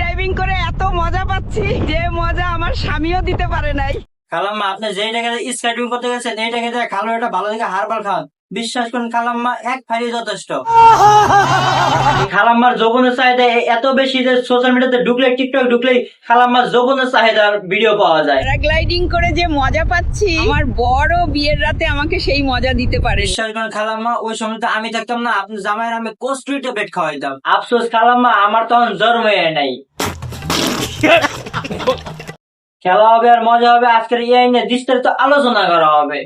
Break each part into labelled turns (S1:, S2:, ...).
S1: Diving করে এত মজা পাচ্ছি যে মজা আমার স্বামীও দিতে পারে নাই।
S2: খালাম্মা, আপনি যেই টাকাতে স্কেটিং করতে গেছেন, এই টাকাতে খালো এটা ভালো দেখে হারবাল খান বিশ্বাস করুন খালাম্মা এক ফাইলে যথেষ্ট। খালাম্মার যৌবনের চাহিদা এত বেশি যে সোশ্যাল মিডিয়াতে ঢুকলে টিকটক ঢুকলেই খালাম্মার যৌবনের চাহিদার ভিডিও পাওয়া যায়।
S1: প্যারাগ্লাইডিং করে যে মজা পাচ্ছি আমার বড় বিয়ের রাতে আমাকে সেই মজা দিতে পারে।
S2: বিশ্বাস করুন খালাম্মা ওই সময় তো আমি থাকতাম না আপনি জামাইয়ের আমি কস্টুইতে বেড খাওয়াইতাম। আফসোস খালাম্মা আমার তখন জন্ম হয়ে নাই। খেলা হবে আর মজা হবে আজকের এই নিয়ে বিস্তারিত আলোচনা করা হবে।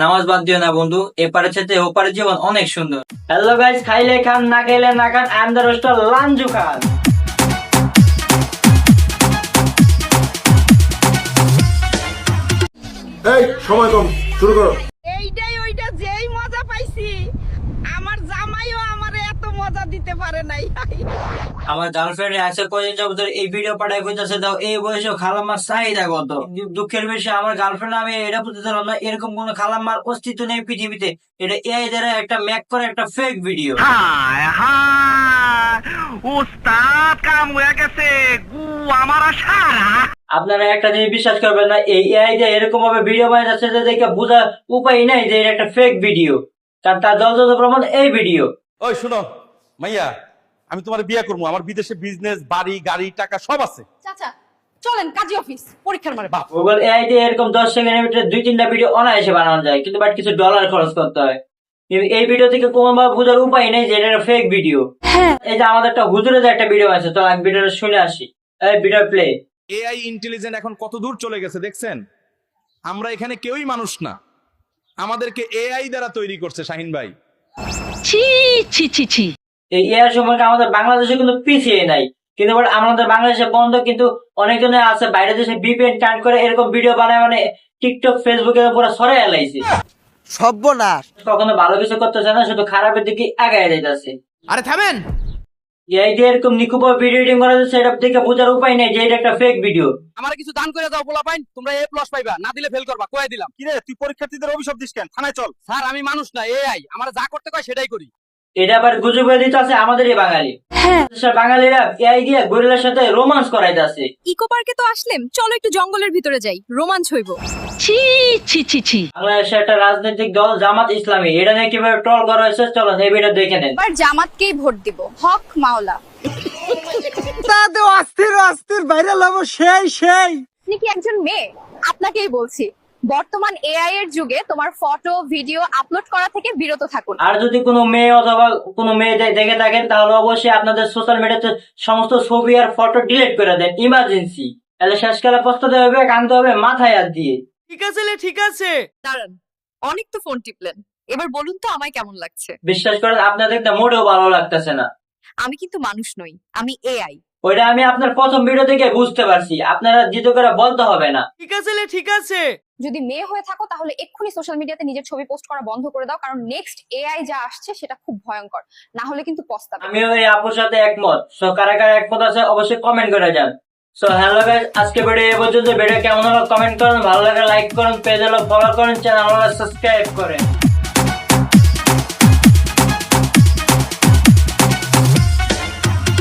S2: নামাজ বাদ দিও না বন্ধু। এপারে সাথে ওপারে জীবন অনেক সুন্দর। হ্যালো গাইজ খাইলে খান না খাইলে না খান আই এম দ্য রোস্টার লাঞ্জু খান।
S3: এই সময় কম শুরু করো।
S1: এইটাই ওইটা যেই মজা পাইছি। আমার জামাইও আমার মজা দিতে পারে নাই।
S2: আমার গার্লফ্রেন্ড আছে কয়েক যাব ধরে এই ভিডিও পাঠায় কইতাছে দাও এই বয়সে খালাম্মার চাহিদা কত? দুঃখের বিষয় আমার গার্লফ্রেন্ড আমি এটা বুঝতে পারলাম না এরকম কোন খালাম্মার অস্তিত্ব নেই পৃথিবীতে। এটা এআই দ্বারা একটা ম্যাক করে একটা ফেক ভিডিও
S4: উস্তাদ কাম হয়ে গেছে গু আমার সারা
S2: আপনারা একটা জিনিস বিশ্বাস করবেন না এই এআই দিয়ে এরকম ভাবে ভিডিও বানাই যাচ্ছে যে দেখে বোঝার উপায় নাই যে এটা একটা ফেক ভিডিও কারণ তার জল জল প্রমাণ এই ভিডিও
S5: ওই শুনো মাইয়া আমি তোমার বিয়ে করব। আমার বিদেশে বিজনেস বাড়ি গাড়ি টাকা সব আছে।
S6: চাচা চলেন কাজী অফিস পরীক্ষার মারে
S5: বাপ
S2: গুগল এআই দিয়ে এরকম দশ সেকেন্ডের ভিতরে দুই তিনটা ভিডিও অনায়াসে বানানো যায় কিন্তু বাট কিছু ডলার খরচ করতে হয়। কিন্তু এই ভিডিও থেকে কোনো ভাবে বোঝার উপায় নেই যে এটা ফেক ভিডিও এই যে আমাদের একটা হুজুরে যে একটা ভিডিও আছে তো আমি ভিডিওটা শুনে আসি। এই ভিডিও প্লে
S5: এআই ইন্টেলিজেন্ট এখন কত দূর চলে গেছে দেখছেন? আমরা এখানে কেউই মানুষ না। আমাদেরকে এআই দ্বারা তৈরি করছে শাহিন ভাই।
S6: ছি ছি ছি ছি।
S2: এই এআই সম্পর্কে আমাদের বাংলাদেশে কিন্তু পিছিয়ে নাই। কিন্তু আমাদের বাংলাদেশে বন্ধ কিন্তু অনেকজনে আছে বাইরে দেশে বিপিএন কানেক্ট করে এরকম ভিডিও বানায় মানে টিকটক ফেসবুকের উপরে সরে এলাইছে
S7: সর্বনাশ।
S2: কখনো ভালো কিছু করতেছে না শুধু খারাপের দিকে আগায় যাইতেছে।
S7: আরে থামেন!
S2: এই যে এরকম নিকুপ ভিডিও এডিটিং করা যাচ্ছে সেটা থেকে বোঝার উপায় নেই যে এটা একটা ফেক ভিডিও
S7: আমার কিছু দান করে দাও পোলা পাইন। তোমরা এ প্লাস পাইবা না দিলে ফেল করবা কয়ে দিলাম।
S5: কিরে তুই পরীক্ষার্থীদের অভিশাপ দিস কেন? থানায় চল।
S7: স্যার আমি মানুষ না এআই আমার যা করতে কয় সেটাই করি।
S2: এটা আবার গুজবে দিতে আছে আমাদের এই বাঙালি দেশের বাঙালিরা এআই দিয়ে গরিলার সাথে রোমান্স করাইতে আছে।
S6: ইকো পার্কে তো আসলেম চলো একটু জঙ্গলের ভিতরে যাই রোমাঞ্চ হইব। ছি ছি ছি ছি।
S2: বাংলাদেশে একটা রাজনৈতিক দল জামাত ইসলামী এটা নিয়ে কীভাবে ট্রল করা হয়েছে চলো ভিডিও দেখে নেন।
S6: জামাতকেই ভোট দিব হক মাওলা।
S7: তাতে অস্থির অস্থির ভাইরাল হব সেই সেই।
S6: আপনি কি একজন মেয়ে? আপনাকেই বলছি বর্তমান এআই এর যুগে তোমার ফটো ভিডিও আপলোড করা থেকে বিরত থাকুন।
S2: আর যদি কোনো মেয়ে অথবা কোনো মেয়ে দেখে থাকেন তাহলে অবশ্যই আপনাদের সোশ্যাল মিডিয়াতে সমস্ত ছবি আর ফটো ডিলিট করে দেন। ইমার্জেন্সি তাহলে শেষকালে পস্তাতে হবে কানতে হবে মাথায় হাত দিয়ে।
S7: ঠিক আছে লে, ঠিক আছে।
S6: দাঁড়ান অনেক তো ফোন টিপলেন। এবার বলুন তো আমায় কেমন লাগছে?
S2: বিশ্বাস করেন আপনাদের একটা মোটেও ভালো লাগতেছে না।
S6: আমি কিন্তু মানুষ নই আমি এআই
S2: ওইটা আমি আপনার প্রথম ভিডিও থেকে বুঝতে পারছি। আপনারা জিতো করে বলতে হবে না।
S7: ঠিক আছে লে, ঠিক আছে।
S6: যদি মেয়ে হয়ে থাকো তাহলে এক্ষুনি সোশ্যাল মিডিয়াতে নিজের ছবি পোস্ট করা বন্ধ করে দাও কারণ নেক্সট এআই যা আসছে সেটা খুব ভয়ঙ্কর। না হলে কিন্তু পস্তাবে।
S2: আমিও এই আপুর সাথে একমত। সো কারা কারা একমত আছে অবশ্যই কমেন্ট করে যান। সো হ্যালো গাইস আজকে ভিডিও এই পর্যন্ত। ভিডিও কেমন হলো কমেন্ট করুন ভালো লাগে লাইক করুন পেজ হলো ফলো করুন চ্যানেল হলো সাবস্ক্রাইব করেন।